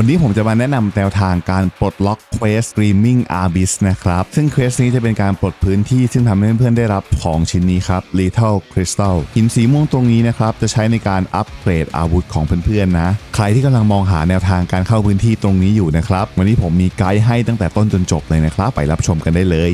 วันนี้ผมจะมาแนะนำแนวทางการปลดล็อกเควส Screaming Abyss นะครับ ซึ่งเควสนี้จะเป็นการปลดพื้นที่ซึ่งทำให้เพื่อนๆได้รับของชิ้นนี้ครับ Lethal Crystal หินสีม่วงตรงนี้นะครับ จะใช้ในการอัปเกรดอาวุธของเพื่อนๆนะ ใครที่กำลังมองหาแนวทางการเข้าพื้นที่ตรงนี้อยู่นะครับ วันนี้ผมมีไกด์ให้ตั้งแต่ต้นจนจบเลยนะครับ ไปรับชมกันได้เลย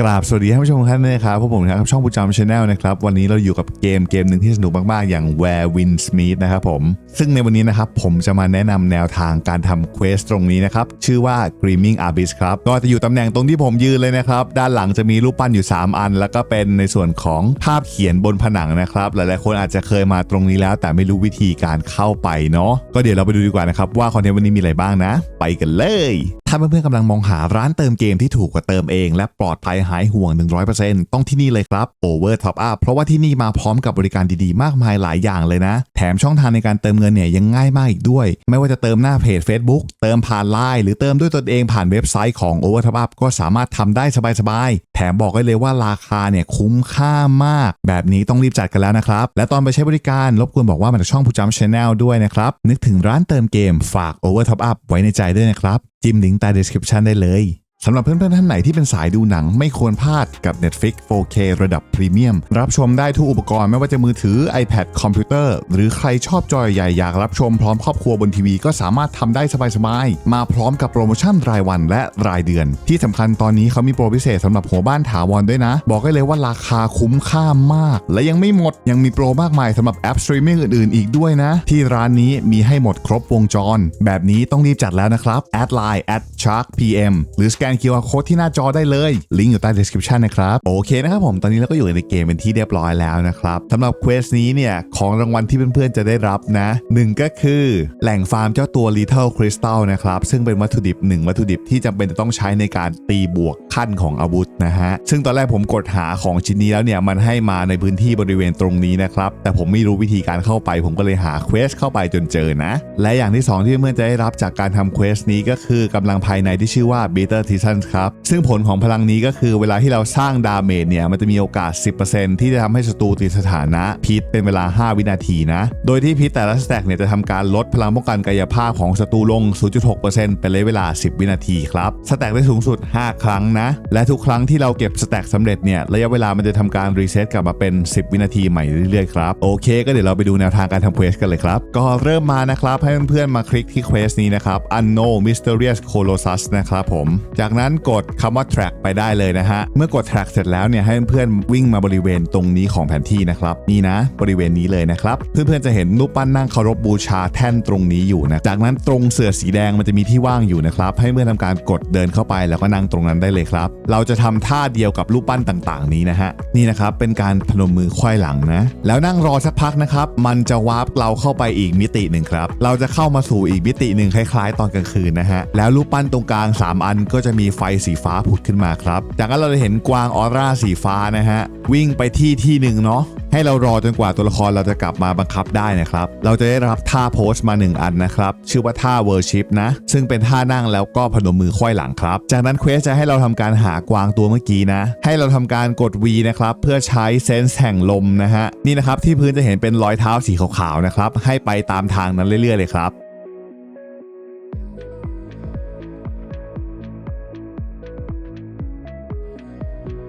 กราบสวัสดีท่านผู้ชมท่านนะครับพวกผมนะครับช่องประจำชาแนลนะครับวันนี้เราอยู่กับเกมเกมหนึ่งที่สนุกมาก ๆ อย่าง Where Wind Smith นะครับผม ซึ่งในวันนี้นะครับผมจะมาแนะนำแนวทางการทำเควสตรงนี้นะครับ ชื่อว่า Screaming Abyss ครับ ก็จะอยู่ตำแหน่งตรงที่ผมยืนเลยนะครับ ด้านหลังจะมีรูปปั้นอยู่ 3 อัน แล้วก็เป็นในส่วนของภาพเขียนบนผนังนะครับ หลาย ๆ คนอาจจะเคยมาตรงนี้แล้ว แต่ไม่รู้วิธีการเข้าไปเนาะก็เดี๋ยวเราไปดูดีกว่านะครับว่าคอนเทนต์วันนี้มีอะไรบ้างนะ ไปกันเลย ถ้าเพื่อนๆกำลังมองหาร้านเติมเกมที่ถูกกว่าเติมเอง และปลอดภัยหายห่วง 100%ต้องที่นี่เลยครับ Over Top Up เพราะว่าที่นี่มาพร้อมกับบริการดีๆ มากมายหลายอย่างเลยนะ แถมช่องทางในการเติมเงินเนี่ยยังง่ายมากอีกด้วย ไม่ว่าจะเติมหน้าเพจ Facebook เติมผ่านไลน์หรือเติมด้วยตนเองผ่านเว็บไซต์ของ Over Top Up ก็สามารถทำได้สบายๆ แถมบอกได้เลยว่าราคาเนี่ยคุ้มค่ามาก แบบนี้ต้องรีบจัดกันแล้วนะครับ และตอนไปใช้บริการรบกวนบอกว่ามาจากช่องผู้จำชาแนลด้วยนะครับนึกถึงร้านเติมเกมฝาก Over Top Up ไว้ในใจด้วยนะครับ จิ้มลิงก์ใต้ description ได้เลย สำหรับเพื่อนๆท่านไหนที่เป็นสายดูหนังไม่ควรพลาดกับ Netflix 4K ระดับพรีเมียม รับชมได้ทุกอุปกรณ์ไม่ว่าจะมือถือ iPad คอมพิวเตอร์ หรือใครชอบจอใหญ่อยากรับชมพร้อมครอบครัวบนทีวีก็สามารถทำได้สบายๆ มาพร้อมกับโปรโมชั่นรายวันและรายเดือน ที่สำคัญตอนนี้เขามีโปรพิเศษสำหรับหัวบ้านถาวรด้วยนะ บอกได้เลยว่าราคาคุ้มค่ามาก และยังไม่หมดยังมีโปรมากมายสำหรับแอปสตรีมมิ่งอื่นๆ อีกด้วยนะ ที่ร้านนี้มีให้หมดครบวงจร แบบนี้ต้องรีบจัดแล้วนะครับแอดไลน์ at shark pm หรือสแกนน QR Code ที่หน้าจอได้เลย ลิงก์อยู่ใต้ description นะครับ โอเคนะครับผมตอนนี้เราก็อยู่ในเกมเป็นที่เรียบร้อยแล้วนะครับสำหรับเควสนี้เนี่ย ของรางวัลที่เพื่อนๆจะได้รับนะหนึ่งก็คือแหล่งฟาร์มเจ้าตัว Little Crystal นะครับ ซึ่งเป็นวัตถุดิบหนึ่งวัตถุดิบที่จำเป็นจะต้องใช้ในการตีบวกขั้นของอาวุธนะฮะซึ่งตอนแรกผมกดหาของชิ้นนี้แล้วเนี่ยมันให้มาในพื้นที่บริเวณตรงนี้นะครับแต่ผมไม่รู้วิธีการเข้าไป ผมก็เลยหาเควสเข้าไปจนเจอนะและอย่างที่สองที่เพื่อนๆจะได้รับจากการทำเควสนี้ก็คือกำลังภายในที่ชื่อว่า Bitter Titan ครับ ซึ่งผลของพลังนี้ก็คือเวลาที่เราสร้างดาเมจเนี่ย มันจะมีโอกาส 10%ที่จะทำให้ศัตรูติดสถานะพิษเป็นเวลา 5 วินาทีนะ โดยที่พิษแต่ละสแต็กเนี่ยจะทำการลดพลังป้องกันกายภาพของศัตรูลง 0.6%เป็นระยะเวลา 10 วินาทีครับสแต็กได้สูงสุด 5 ครั้งนะ และทุกครั้งที่เราเก็บสแต็กสำเร็จเนี่ยระยะเวลามันจะทำการรีเซ็ตกลับมาเป็น 10 วินาทีใหม่เรื่อยๆครับโอเค ก็เดี๋ยวเราไปดูแนวทางการทำเควสกันเลยครับ ก็เริ่มมานะครับให้เพื่อนๆมาคลิกที่เควสนี้นะครับ Unknown Mysterious Colossus นะครับผมจากากนั้นกดคำว่า track ไปได้เลยนะฮะ เมื่อกด track เสร็จแล้วเนี่ยให้เพื่อนๆวิ่งมาบริเวณตรงนี้ของแผนที่นะครับ นี่นะ บริเวณนี้เลยนะครับ เพื่อนๆจะเห็นรูปปั้นนั่งเคารพบูชาแท่นตรงนี้อยู่นะ จากนั้นตรงเสือสีแดงมันจะมีที่ว่างอยู่นะครับ ให้เพื่อนทำการกดเดินเข้าไปแล้วก็นั่งตรงนั้นได้เลยครับ เราจะทำท่าเดียวกับรูปปั้นต่างๆ นี้นะฮะ นี่นะครับเป็นการพนมมือควายหลังนะ แล้วนั่งรอสักพักนะครับ มันจะวาร์ปเราเข้าไปอีกมิติหนึ่งครับ เราจะเข้ามาสู่อีกมิติหนึ่งคล้าย ๆ ตอนกลางคืนนะฮะ แล้วรูปปั้นตรงกลาง 3 อันก็จะมีไฟสีฟ้าผุดขึ้นมาครับ จากนั้นเราจะเห็นกวางออร่าสีฟ้านะฮะ วิ่งไปที่ที่หนึ่งเนาะให้เรารอจนกว่าตัวละครเราจะกลับมาบังคับได้นะครับ เราจะได้รับท่าโพสต์มา 1 อันนะครับ ชื่อว่าท่าเวอร์ชิปนะ ซึ่งเป็นท่านั่งแล้วก็พนมมือควยหลังครับ จากนั้นเควสจะให้เราทำการหากวางตัวเมื่อกี้นะ ให้เราทำการกด V นะครับ เพื่อใช้เซนส์แห่งลมนะฮะ นี่นะครับที่พื้นจะเห็นเป็นรอยเท้าสีขาวๆนะครับ ให้ไปตามทางนั้นเรื่อยๆเลยครับ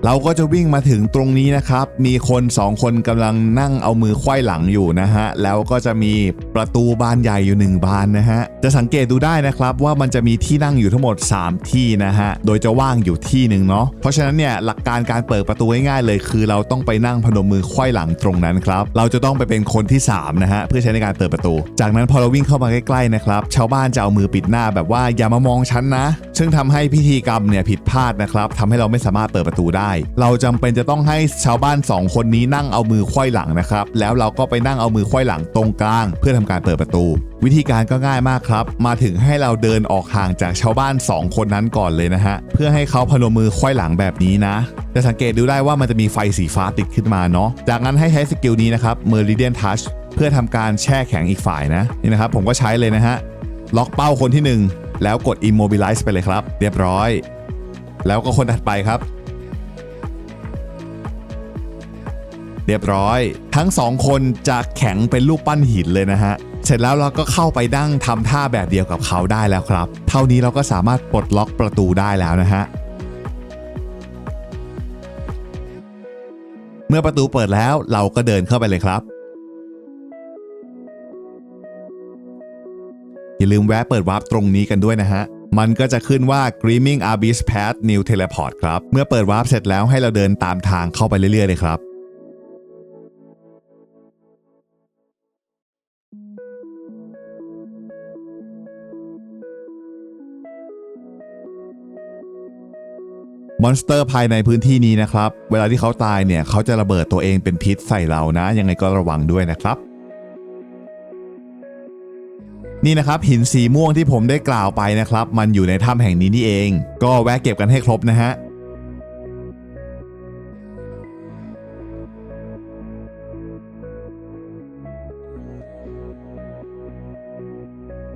เราก็จะวิ่งมาถึงตรงนี้นะครับ มีคน 2 คนกำลังนั่งเอามือควยหลังอยู่นะฮะ แล้วก็จะมีประตูบานใหญ่อยู่ 1 บานนะฮะ จะสังเกตดูได้นะครับว่ามันจะมีที่นั่งอยู่ทั้งหมด 3 ที่นะฮะ โดยจะว่างอยู่ที่หนึ่งเนาะ เพราะฉะนั้นเนี่ยหลักการการเปิดประตูง่ายๆเลย คือเราต้องไปนั่งพนมมือไขว้หลังตรงนั้นครับ เราจะต้องไปเป็นคนที่ 3 นะฮะ เพื่อใช้ในการเปิดประตู จากนั้นพอเราวิ่งเข้ามาใกล้ๆนะครับชาวบ้านจะเอามือปิดหน้าแบบว่าอย่ามามองฉันนะ ซึ่งทำให้พิธีกรรมเนี่ยผิดพลาดนะครับทำให้เราไม่สามารถเปิดประตูได้ เราจำเป็นจะต้องให้ชาวบ้าน 2 คนนี้นั่งเอามือไขว้หลังนะครับแล้วเราก็ไปนั่งเอามือไขว้หลังตรงกลาง เพื่อทำการเปิดประตู วิธีการก็ง่ายมากครับ มาถึงให้เราเดินออกห่างจากชาวบ้าน 2 คนนั้นก่อนเลยนะฮะ เพื่อให้เขาพนมมือไขว้หลังแบบนี้นะ จะสังเกตดูได้ว่ามันจะมีไฟสีฟ้าติดขึ้นมาเนาะ จากนั้นให้ใช้สกิลนี้นะครับ Meridian Touch เพื่อทำการแช่แข็งอีกฝ่ายนะ นี่นะครับผมก็ใช้เลยนะฮะ ล็อกเป้าคนที่ 1 แล้วกด Immobilize ไปเลยครับ เรียบร้อย แล้วก็คนถัดไปครับเรียบร้อย ทั้งสองคนจะแข็งเป็นรูปปั้นหินเลยนะฮะ เสร็จแล้วเราก็เข้าไปดั้งทำท่าแบบเดียวกับเขาได้แล้วครับ เท่านี้เราก็สามารถปลดล็อกประตูได้แล้วนะฮะเมื่อประตูเปิดแล้วเราก็เดินเข้าไปเลยครับ อย่าลืมแวะเปิดวาร์ปตรงนี้กันด้วยนะฮะ มันก็จะขึ้นว่า Gleaming Abyss Path New Teleport ครับ เมื่อเปิดวาร์ปเสร็จแล้วให้เราเดินตามทางเข้าไปเรื่อยๆเลยครับ มอนสเตอร์ภายในพื้นที่นี้นะครับ เวลาที่เขาตายเนี่ยเขาจะระเบิดตัวเองเป็นพิษใส่เรานะ ยังไงก็ระวังด้วยนะครับ นี่นะครับหินสีม่วงที่ผมได้กล่าวไปนะครับ มันอยู่ในถ้ำแห่งนี้นี่เอง ก็แวะเก็บกันให้ครบนะฮะ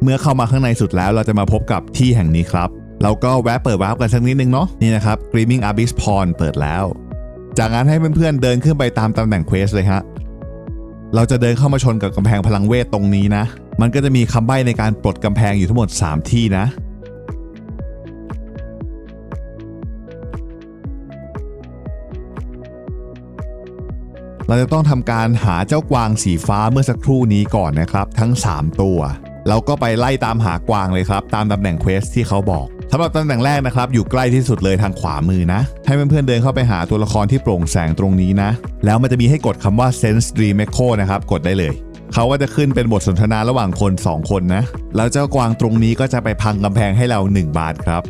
เมื่อเข้ามาข้างในสุดแล้วเราจะมาพบกับที่แห่งนี้ครับ เราก็แวะเปิดวาร์ปกันสักนิดนึงเนาะนี่นะครับ Gleaming Abyss Pawn เปิดแล้ว จากนั้นให้เพื่อนๆเดินขึ้นไปตามตำแหน่งเควสเลยฮะเราจะเดินเข้ามาชนกับกำแพงพลังเวทตรงนี้นะ มันก็จะมีคำใบ้ในการปลดกำแพงอยู่ทั้งหมด 3 ที่นะเราจะต้องทำการหาเจ้ากวางสีฟ้าเมื่อสักครู่นี้ก่อนนะครับ ทั้ง 3 ตัว เราก็ไปไล่ตามหากวางเลยครับ ตามตำแหน่งเควสที่เขาบอก สำหรับตำแหน่งแรกนะครับ อยู่ใกล้ที่สุดเลยทางขวามือนะ ให้เพื่อนๆเดินเข้าไปหาตัวละครที่โปร่งแสงตรงนี้นะ แล้วมันจะมีให้กดคำว่า Sense Dream Echo นะครับ กดได้เลย เขาก็จะขึ้นเป็นบทสนทนาระหว่างคน 2 คนนะ แล้วเจ้ากวางตรงนี้ก็จะไปพังกำแพงให้เรา 1 บาทครับ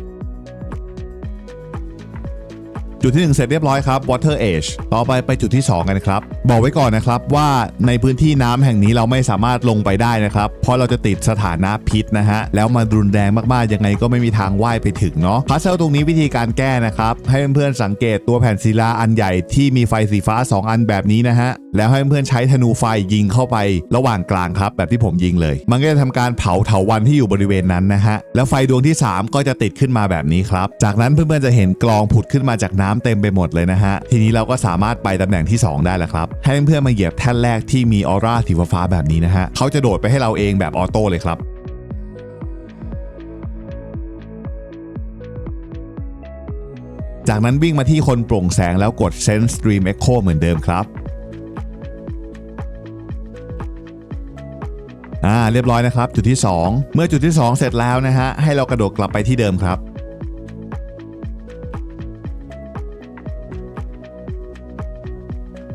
จุดที่ 1 เสร็จเรียบร้อยครับ Water Age ต่อไปไปจุดที่ 2 กันครับ บอกไว้ก่อนนะครับว่าในพื้นที่น้ำแห่งนี้เราไม่สามารถลงไปได้นะครับ เพราะเราจะติดสถานะพิษนะฮะ แล้วมารุนแรงมากๆ ยังไงก็ไม่มีทางว่ายไปถึงเนาะพัซเซิลตรงนี้วิธีการแก้นะครับ ให้เพื่อนๆสังเกตตัวแผ่นศิลาอันใหญ่ที่มีไฟสีฟ้า 2 อันแบบนี้นะฮะ แล้วให้เพื่อนๆใช้ธนูไฟยิงเข้าไประหว่างกลางครับ แบบที่ผมยิงเลย มันก็จะทำการเผาเถาวันที่อยู่บริเวณนั้นนะฮะแล้วไฟดวงที่ 3 ก็จะติดขึ้นมาแบบนี้ครับจากนั้นเพื่อนๆจะเห็นกลองผุดขึ้นมาจากน้ำเต็มไปหมดเลยนะฮะ ทีนี้เราก็สามารถไปตำแหน่งที่ 2 ได้แล้วครับ ให้เพื่อนๆมาเหยียบแท่นแรกที่มีออร่าสีฟ้าแบบนี้นะฮะเขาจะโดดไปให้เราเองแบบออโต้เลยครับจากนั้นวิ่งมาที่คนโปร่งแสงแล้วกด Sense Stream Echo เหมือนเดิมครับ อ่าเรียบร้อยนะครับ จุดที่ 2 เมื่อจุดที่ 2 เสร็จแล้วนะฮะ ให้เรากระโดดกลับไปที่เดิมครับ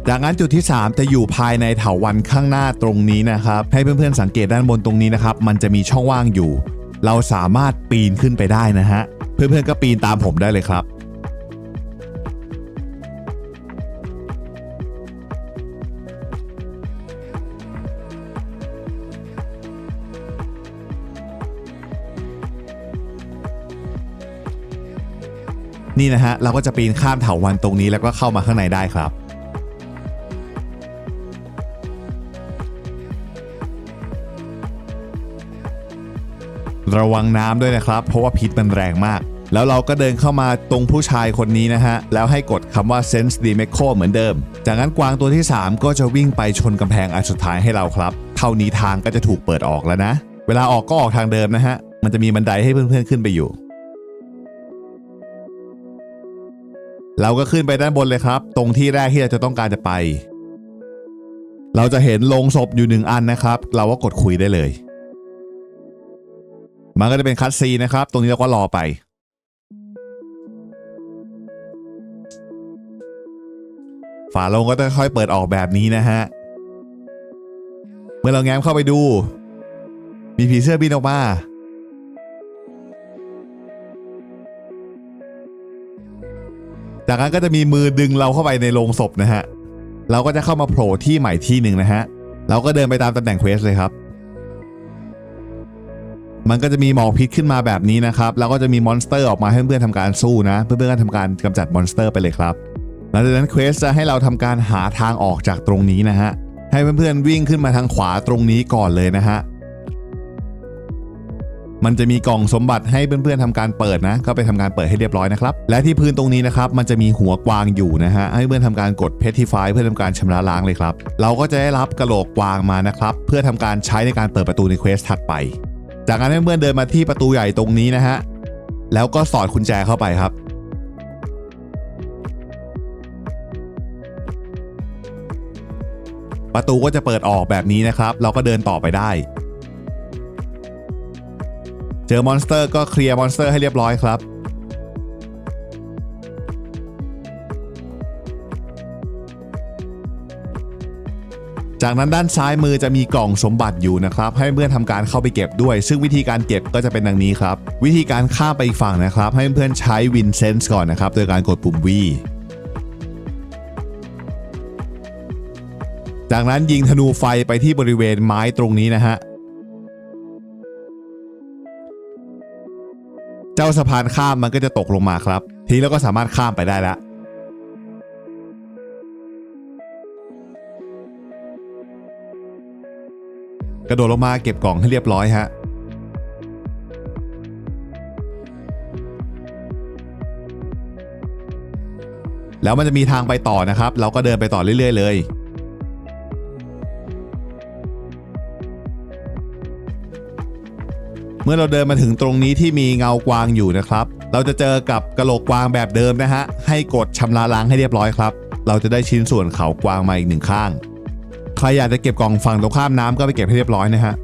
จากนั้นจุดที่ 3 จะอยู่ภายในเถาวันข้างหน้าตรงนี้นะครับ ให้เพื่อนๆสังเกตด้านบนตรงนี้นะครับ มันจะมีช่องว่างอยู่ เราสามารถปีนขึ้นไปได้นะฮะ เพื่อนๆก็ปีนตามผมได้เลยครับนี่นะฮะ เราก็จะปีนข้ามเถาวันตรงนี้แล้วก็เข้ามาข้างในได้ครับ ระวังน้ำด้วยนะครับ เพราะว่าพิษมันแรงมาก แล้วเราก็เดินเข้ามาตรงผู้ชายคนนี้นะฮะ แล้วให้กดคำว่า sense d e m e c o เหมือนเดิม จากนั้นกวางตัวที่ 3 ก็จะวิ่งไปชนกำแพงอันสุดท้ายให้เราครับ เท่านี้ทางก็จะถูกเปิดออกแล้วนะ เวลาออกก็ออกทางเดิมนะฮะ มันจะมีบันไดให้เพื่อนๆขึ้นไปอยู่เราก็ขึ้นไปด้านบนเลยครับ ตรงที่แรกที่เราจะต้องการจะไป เราจะเห็นโลงศพอยู่หนึ่งอันนะครับ เราก็กดคุยได้เลย มันก็จะเป็นคัตซีนะครับ ตรงนี้เราก็รอไป ฝาโลงก็จะค่อยเปิดออกแบบนี้นะฮะ เมื่อเราแง้มเข้าไปดู มีผีเสื้อบินออกมาจากนั้นก็จะมีมือดึงเราเข้าไปในโรงศพนะฮะ เราก็จะเข้ามาโผล่ที่ใหม่ที่หนึ่งนะฮะ เราก็เดินไปตามตำแหน่งเควสเลยครับ มันก็จะมีหมอกพิษขึ้นมาแบบนี้นะครับแล้วก็จะมีมอนสเตอร์ออกมาให้เพื่อนๆทำการสู้นะ เพื่อนๆก็ทำการกำจัดมอนสเตอร์ไปเลยครับหลังจากนั้นเควสจะให้เราทำการหาทางออกจากตรงนี้นะฮะให้เพื่อนๆวิ่งขึ้นมาทางขวาตรงนี้ก่อนเลยนะฮะมันจะมีกล่องสมบัติให้เพื่อนๆทำการเปิดนะ ก็ไปทำการเปิดให้เรียบร้อยนะครับ และที่พื้นตรงนี้นะครับ มันจะมีหัวกวางอยู่นะฮะ ให้เพื่อนทำการกด Petrify เพื่อทำการชำระล้างเลยครับ เราก็จะได้รับกระโหลกกวางมานะครับ เพื่อทำการใช้ในการเปิดประตูในเควสถัดไป จากนั้นให้เพื่อนๆเดินมาที่ประตูใหญ่ตรงนี้นะฮะ แล้วก็สอดกุญแจเข้าไปครับ ประตูก็จะเปิดออกแบบนี้นะครับ เราก็เดินต่อไปได้ เจอมอนสเตอร์ก็เคลียร์มอนสเตอร์ให้เรียบร้อยครับ จากนั้นด้านซ้ายมือจะมีกล่องสมบัติอยู่นะครับ ให้เพื่อนทำการเข้าไปเก็บด้วย ซึ่งวิธีการเก็บก็จะเป็นดังนี้ครับ วิธีการข้ามไปอีกฝั่งนะครับ ให้เพื่อนใช้วินเซนส์ก่อนนะครับ โดยการกดปุ่ม V จากนั้นยิงธนูไฟไปที่บริเวณไม้ตรงนี้นะฮะเจ้าสะพานข้ามมันก็จะตกลงมาครับ ทีนี้เราก็สามารถข้ามไปได้แล้ว กระโดดลงมาเก็บกล่องให้เรียบร้อยฮะแล้วมันจะมีทางไปต่อนะครับ เราก็เดินไปต่อเรื่อย ๆ เลย เมื่อเราเดินมาถึงตรงนี้ที่มีเงากวางอยู่นะครับ เราจะเจอกับกระโหลกกวางแบบเดิมนะฮะ ให้กดชำระล้างให้เรียบร้อยครับ เราจะได้ชิ้นส่วนเขากวางมาอีกหนึ่งข้าง ใครอยากจะเก็บกล่องฝั่งตรงข้ามน้ำก็ไปเก็บให้เรียบร้อยนะฮะ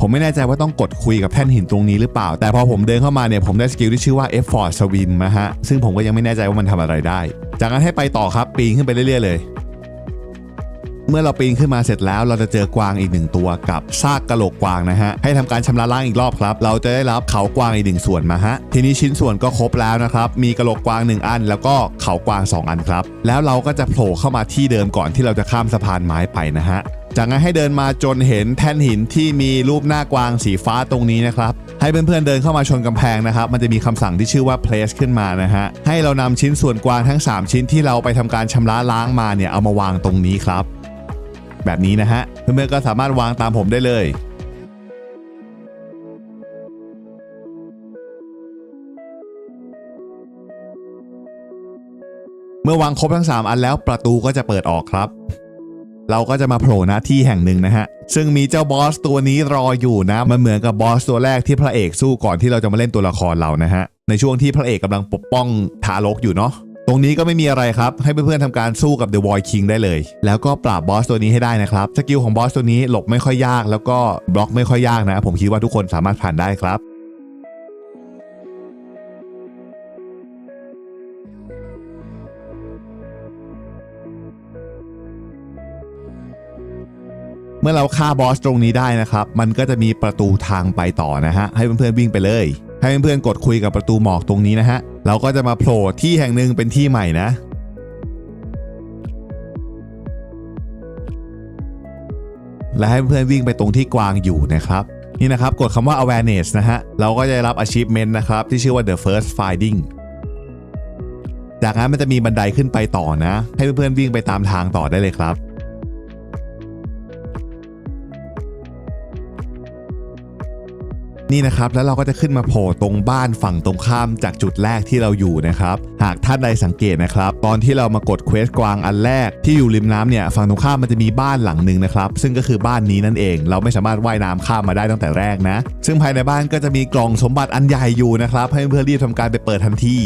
ผมไม่แน่ใจว่าต้องกดคุยกับแท่นหินตรงนี้หรือเปล่า แต่พอผมเดินเข้ามาเนี่ยผมได้สกิลที่ชื่อว่า F for Swim นะฮะ ซึ่งผมก็ยังไม่แน่ใจว่ามันทำอะไรได้ จากนั้นให้ไปต่อครับปีนขึ้นไปเรื่อยๆเลย เมื่อเราปีนขึ้นมาเสร็จแล้วเราจะเจอกวางอีกหนึ่งตัวกับซากกระโหลกกวางนะฮะให้ทำการชำระล้างอีกรอบครับ เราจะได้รับเขากวางอีกหนึ่งส่วนมาฮะทีนี้ชิ้นส่วนก็ครบแล้วนะครับมีกระโหลกกวางหนึ่งอัน แล้วก็เขากวาง 2 อันครับ แล้วเราก็จะโผล่เข้ามาที่เดิมก่อนที่เราจะข้ามสะพานไม้ไปนะฮะจากนั้นให้เดินมาจนเห็นแท่นหินที่มีรูปหน้ากวางสีฟ้าตรงนี้นะครับ ให้เพื่อนๆเดินเข้ามาชนกำแพงนะครับ มันจะมีคำสั่งที่ชื่อว่า place ขึ้นมานะฮะ ให้เรานำชิ้นส่วนกวางทั้ง 3 ชิ้นที่เราไปทำการชำระล้างมาเนี่ยเอามาวางตรงนี้ครับ แบบนี้นะฮะ เพื่อนๆก็สามารถวางตามผมได้เลยเมื่อวางครบทั้ง 3 อันแล้วประตูก็จะเปิดออกครับ เราก็จะมาโผล่หน้าที่แห่งหนึ่งนะฮะ ซึ่งมีเจ้าบอสตัวนี้รออยู่นะ มันเหมือนกับบอสตัวแรกที่พระเอกสู้ก่อนที่เราจะมาเล่นตัวละครเรานะฮะ ในช่วงที่พระเอกกำลังปกป้องทารกอยู่เนาะ รงนี้ก็ไม่มีอะไรครับ ให้เพื่อนๆทำการสู้กับ The Void King ได้เลย แล้วก็ปราบบอสตัวนี้ให้ได้นะครับ สกิลของบอสตัวนี้หลบไม่ค่อยยาก แล้วก็บล็อกไม่ค่อยยากนะ ผมคิดว่าทุกคนสามารถผ่านได้ครับเมื่อเราฆ่าบอสตรงนี้ได้นะครับ มันก็จะมีประตูทางไปต่อนะฮะ ให้เพื่อนๆวิ่งไปเลย ให้เพื่อนๆกดคุยกับประตูหมอกตรงนี้นะฮะ เราก็จะมาโผล่ที่แห่งหนึ่งเป็นที่ใหม่นะ และให้เพื่อนๆวิ่งไปตรงที่กวางอยู่นะครับ นี่นะครับกดคำว่า awareness นะฮะ เราก็จะได้รับ achievement นะครับ ที่ชื่อว่า the first finding จากนั้นมันจะมีบันไดขึ้นไปต่อนะ ให้เพื่อนๆวิ่งไปตามทางต่อได้เลยครับ นี่นะครับแล้วเราก็จะขึ้นมาโผล่ตรงบ้านฝั่งตรงข้ามจากจุดแรกที่เราอยู่นะครับ หากท่านใดสังเกตนะครับ ตอนที่เรามากดเควสกวางอันแรกที่อยู่ริมน้ำเนี่ยฝั่งตรงข้ามมันจะมีบ้านหลังหนึ่งนะครับ ซึ่งก็คือบ้านนี้นั่นเอง เราไม่สามารถว่ายน้ำข้ามมาได้ตั้งแต่แรกนะ ซึ่งภายในบ้านก็จะมีกล่องสมบัติอันใหญ่อยู่นะครับ ให้เพื่อนรีบทำการไปเปิดทันที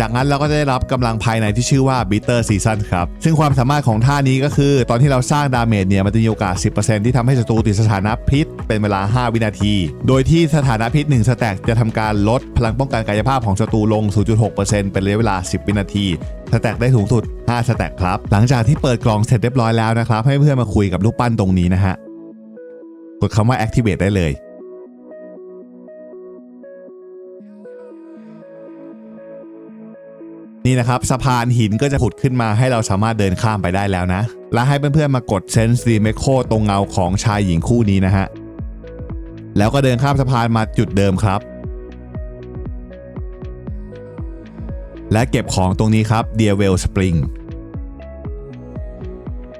จากนั้นเราก็จะได้รับกำลังภายในที่ชื่อว่า Bitter Season ครับ ซึ่งความสามารถของท่านี้ก็คือ ตอนที่เราสร้างดาเมจเนี่ยมันจะมีโอกาส 10%ที่ทำให้ศัตรูติดสถานะพิษ เป็นเวลา 5 วินาที โดยที่สถานะพิษ 1 สแต็กจะทำการลดพลังป้องกันกายภาพของศัตรูลง 0.6%เป็นระยะเวลา 10 วินาทีสแต็กได้สูงสุด 5 สแต็กครับ หลังจากที่เปิดกล่องเสร็จเรียบร้อยแล้วนะครับ ให้เพื่อนมาคุยกับลูกปั้นตรงนี้นะฮะ กดคำว่า activate ได้เลย นี่นะครับสะพานหินก็จะผุดขึ้นมาให้เราสามารถเดินข้ามไปได้แล้วนะ และให้เพื่อนๆมากดเซนส์ดีเมโคตรงเงาของชายหญิงคู่นี้นะฮะแล้วก็เดินข้ามสะพานมาจุดเดิมครับ และเก็บของตรงนี้ครับ d e a r w e l l Spring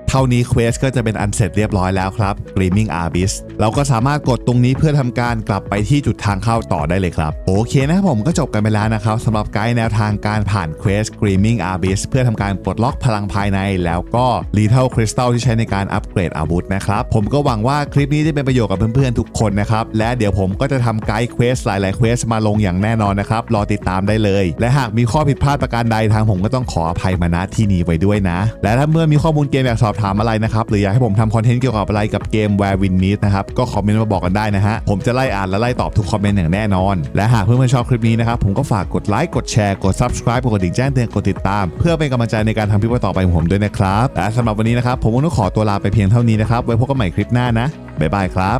เท่านี้เควสก็จะเป็นอันเสร็จเรียบร้อยแล้วครับ Gleaming Abyss เราก็สามารถกดตรงนี้เพื่อทำการกลับไปที่จุดทางเข้าต่อได้เลยครับ โอเคนะครับผมก็จบกันไปแล้วนะครับสำหรับไกด์แนวทางการผ่านเควส Gleaming Abyss เพื่อทำการปลดล็อกพลังภายใน แล้วก็ Lethal Crystal ที่ใช้ในการอัปเกรดอาวุธนะครับ ผมก็หวังว่าคลิปนี้จะเป็นประโยชน์กับเพื่อนๆทุกคนนะครับ และเดี๋ยวผมก็จะทำไกด์เควสหลายๆเควสมาลงอย่างแน่นอนนะครับ รอติดตามได้เลย และหากมีข้อผิดพลาดประการใดทางผมก็ต้องขออภัยมาณที่นี้ไว้ด้วยนะ และถ้าเมื่อมีข้อมูลเกมอยากสอบถามามอะไรนะครับ หรืออยากให้ผมทำคอนเทนต์เกี่ยวกับอะไรกับเกม Where Win Meet นะครับ ก็คอมเมนต์มาบอกกันได้นะฮะ ผมจะไล่อ่านและไล่ตอบทุกคอมเมนต์อย่างแน่นอน และหากเพื่อนๆชอบคลิปนี้นะครับ ผมก็ฝากกดไลค์ กดแชร์ กด subscribe กดกระดิ่งแจ้งเตือน กดติดตาม เพื่อเป็นกำลังใจในการทำคลิปต่อไปของผมด้วยนะครับและสำหรับวันนี้นะครับผมก็ต้องขอตัวลาไปเพียงเท่านี้นะครับไว้พบกันใหม่คลิปหน้านะบ๊ายบายครับ